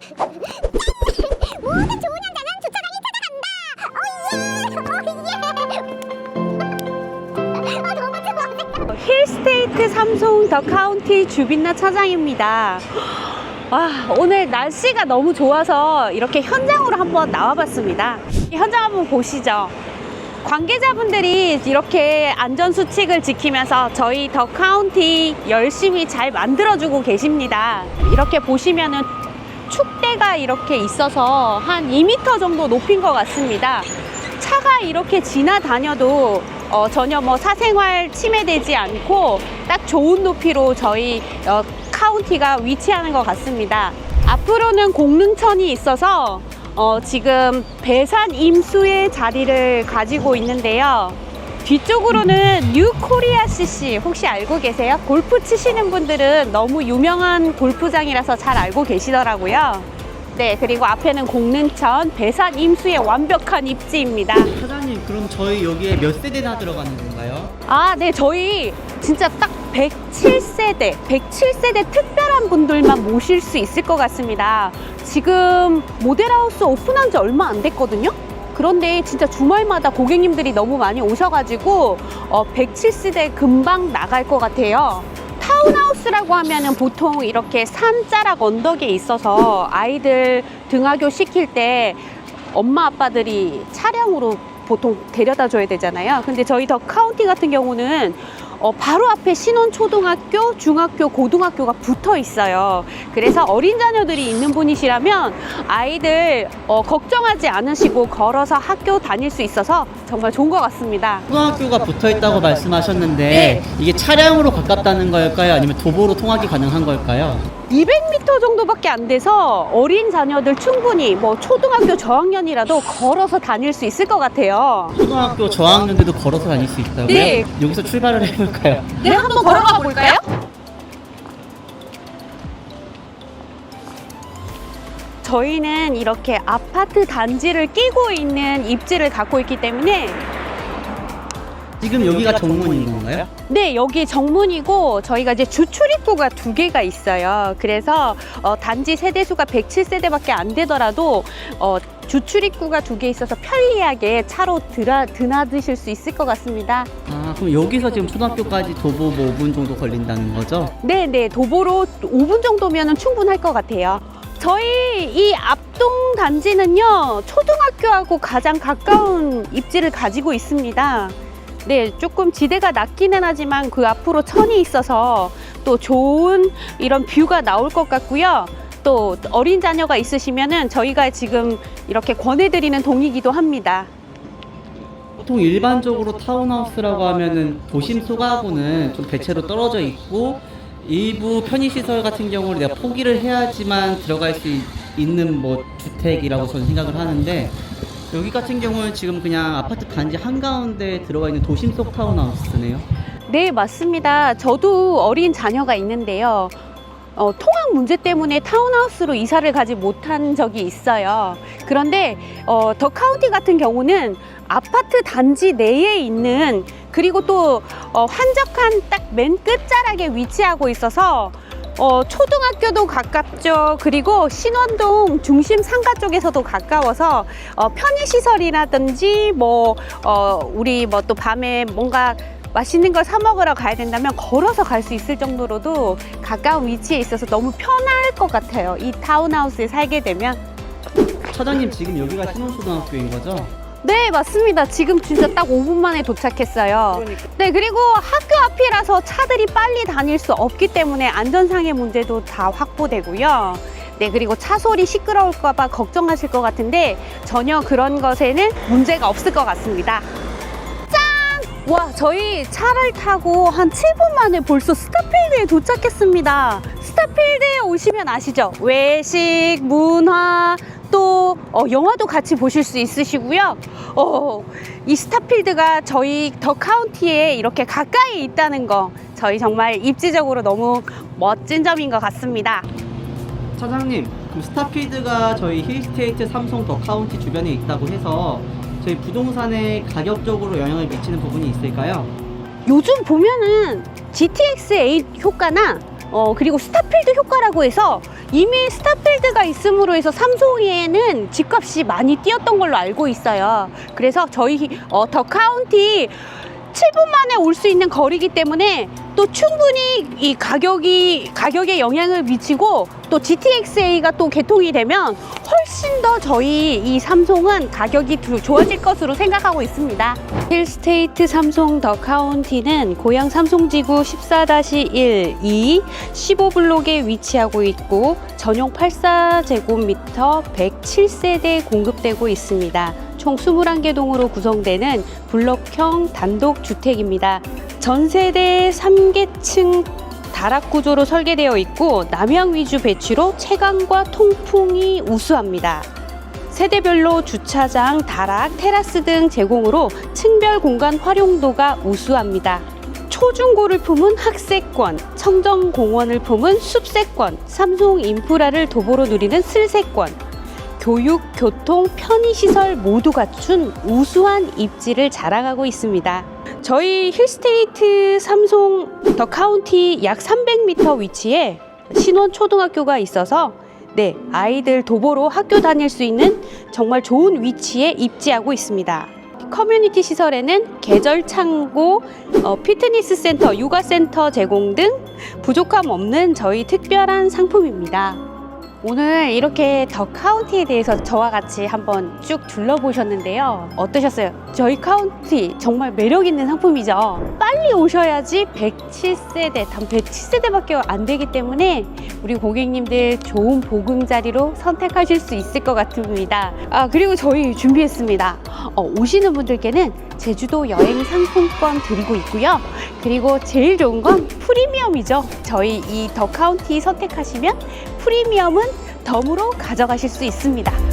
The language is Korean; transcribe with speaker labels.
Speaker 1: 좋은 남자는 주차장이 찾아간다. 좋아.
Speaker 2: 힐스테이트 삼성 더 카운티 주빈나 차장입니다. 와, 오늘 날씨가 너무 좋아서 이렇게 현장으로 한번 나와봤습니다. 이 현장 한번 보시죠. 관계자분들이 이렇게 안전수칙을 지키면서 저희 더 카운티 열심히 잘 만들어주고 계십니다. 이렇게 보시면은 축대가 이렇게 있어서 한 2m 정도 높인 것 같습니다. 차가 이렇게 지나다녀도 어, 전혀 뭐 사생활 침해되지 않고 딱 좋은 높이로 저희 어, 카운티가 위치하는 것 같습니다. 앞으로는 공릉천이 있어서 어, 지금 배산 임수의 자리를 가지고 있는데요. 뒤쪽으로는 뉴 코리아 CC 혹시 알고 계세요? 골프 치시는 분들은 너무 유명한 골프장이라서 잘 알고 계시더라고요. 네, 그리고 앞에는 공릉천 배산 임수의 완벽한 입지입니다.
Speaker 3: 사장님 그럼 저희 여기에 몇 세대나 들어가는 건가요?
Speaker 2: 아, 네, 저희 진짜 딱 107세대, 107세대 특별한 분들만 모실 수 있을 것 같습니다. 지금 모델하우스 오픈한 지 얼마 안 됐거든요? 그런데 진짜 주말마다 고객님들이 너무 많이 오셔가지고 어, 107세대 금방 나갈 것 같아요. 타운하우스라고 하면은 보통 이렇게 산자락 언덕에 있어서 아이들 등하교 시킬 때 엄마 아빠들이 차량으로 보통 데려다 줘야 되잖아요. 근데 저희 더 카운티 같은 경우는 어, 바로 앞에 신혼 초등학교, 중학교, 고등학교가 붙어 있어요. 그래서 어린 자녀들이 있는 분이시라면 아이들 어, 걱정하지 않으시고 걸어서 학교 다닐 수 있어서 정말 좋은 것 같습니다.
Speaker 3: 초등학교가 붙어 있다고 말씀하셨는데
Speaker 2: 네.
Speaker 3: 이게 차량으로 가깝다는 걸까요? 아니면 도보로 통학이 가능한 걸까요?
Speaker 2: 200m 정도밖에 안 돼서 어린 자녀들 충분히 뭐 초등학교 저학년이라도 걸어서 다닐 수 있을 것 같아요.
Speaker 3: 초등학교 저학년들도 걸어서 다닐 수 있다고요?
Speaker 2: 네.
Speaker 3: 여기서 출발을 해볼까요?
Speaker 2: 네, 한번 걸어가 볼까요? 저희는 이렇게 아파트 단지를 끼고 있는 입지를 갖고 있기 때문에
Speaker 3: 지금 여기가 정문인 건가요?
Speaker 2: 네, 여기 정문이고 저희가 이제 주출입구가 두 개가 있어요. 그래서 어, 단지 세대수가 107세대밖에 안 되더라도 어, 주출입구가 두 개 있어서 편리하게 차로 드라, 드나드실 수 있을 것 같습니다.
Speaker 3: 아 그럼 여기서 지금 초등학교까지 도보 뭐 5분 정도 걸린다는 거죠?
Speaker 2: 네, 네, 도보로 5분 정도면 충분할 것 같아요. 저희 이 앞동 단지는요, 초등학교하고 가장 가까운 입지를 가지고 있습니다. 네, 조금 지대가 낮기는 하지만 그 앞으로 천이 있어서 또 좋은 이런 뷰가 나올 것 같고요. 또 어린 자녀가 있으시면은 저희가 지금 이렇게 권해드리는 동이기도 합니다.
Speaker 3: 보통 일반적으로 타운하우스라고 하면은 도심 속하고는 좀 대체로 떨어져 있고 일부 편의시설 같은 경우는 내가 포기를 해야지만 들어갈 수 있- 있는 뭐 주택이라고 저는 생각을 하는데 여기 같은 경우는 지금 그냥 아파트 단지 한가운데 들어가 있는 도심 속 타운하우스네요.
Speaker 2: 네, 맞습니다. 저도 어린 자녀가 있는데요. 어, 통학 문제 때문에 타운하우스로 이사를 가지 못한 적이 있어요. 그런데 어, 더 카운티 같은 경우는 아파트 단지 내에 있는 그리고 또 어, 한적한 딱 맨 끝자락에 위치하고 있어서 어, 초등학교도 가깝죠. 그리고 신원동 중심 상가 쪽에서도 가까워서 어, 편의시설이라든지 뭐 어, 우리 뭐 또 밤에 뭔가 맛있는 걸 사 먹으러 가야 된다면 걸어서 갈 수 있을 정도로도 가까운 위치에 있어서 너무 편할 것 같아요. 이 타운하우스에 살게 되면.
Speaker 3: 차장님 지금 여기가 신혼초등학교인 거죠?
Speaker 2: 네, 맞습니다. 지금 진짜 딱 5분 만에 도착했어요. 네, 그리고 학교 앞이라서 차들이 빨리 다닐 수 없기 때문에 안전상의 문제도 다 확보되고요. 네, 그리고 차 소리 시끄러울까봐 걱정하실 것 같은데 전혀 그런 것에는 문제가 없을 것 같습니다. 짠! 와, 저희 차를 타고 한 7분 만에 벌써 스타필드에 도착했습니다. 스타필드에 오시면 아시죠? 외식, 문화, 또 어, 영화도 같이 보실 수 있으시고요. 어, 이 스타필드가 저희 더 카운티에 이렇게 가까이 있다는 거 저희 정말 입지적으로 너무 멋진 점인 것 같습니다.
Speaker 3: 차장님, 그럼 스타필드가 저희 힐스테이트 삼성 더 카운티 주변에 있다고 해서 저희 부동산에 가격적으로 영향을 미치는 부분이 있을까요?
Speaker 2: 요즘 보면은 GTX8 효과나 어, 그리고 스타필드 효과라고 해서 이미 스타필드가 있음으로 해서 삼송에는 집값이 많이 뛰었던 걸로 알고 있어요. 그래서 저희 어, 더 카운티 7분 만에 올 수 있는 거리이기 때문에 또 충분히 이 가격이 가격에 영향을 미치고 또 GTX-A가 또 개통이 되면 훨씬 더 저희 이 삼송은 가격이 두- 좋아질 것으로 생각하고 있습니다. 힐스테이트 삼송 더 카운티는 고양 삼송지구 14-1, 2, 15블록에 위치하고 있고 전용 84제곱미터 107세대 공급되고 있습니다. 총 21개 동으로 구성되는 블록형 단독 주택입니다. 전세대 3계층 다락 구조로 설계되어 있고 남향 위주 배치로 채광과 통풍이 우수합니다. 세대별로 주차장, 다락, 테라스 등 제공으로 층별 공간 활용도가 우수합니다. 초중고를 품은 학세권, 청정공원을 품은 숲세권, 삼성 인프라를 도보로 누리는 슬세권, 교육, 교통, 편의시설 모두 갖춘 우수한 입지를 자랑하고 있습니다. 저희 힐스테이트 삼송 더 카운티 약 300m 위치에 신원 초등학교가 있어서 네, 아이들 도보로 학교 다닐 수 있는 정말 좋은 위치에 입지하고 있습니다. 커뮤니티 시설에는 계절 창고, 어, 피트니스 센터, 육아 센터 제공 등 부족함 없는 저희 특별한 상품입니다. 오늘 이렇게 더 카운티에 대해서 저와 같이 한번 쭉 둘러보셨는데요. 어떠셨어요? 저희 카운티 정말 매력 있는 상품이죠. 빨리 오셔야지 107세대, 단 107세대밖에 안 되기 때문에 우리 고객님들 좋은 보금자리로 선택하실 수 있을 것 같습니다. 아, 그리고 저희 준비했습니다. 어, 오시는 분들께는 제주도 여행 상품권 드리고 있고요. 그리고 제일 좋은 건 프리미엄이죠. 저희 이 더 카운티 선택하시면 프리미엄은 덤으로 가져가실 수 있습니다.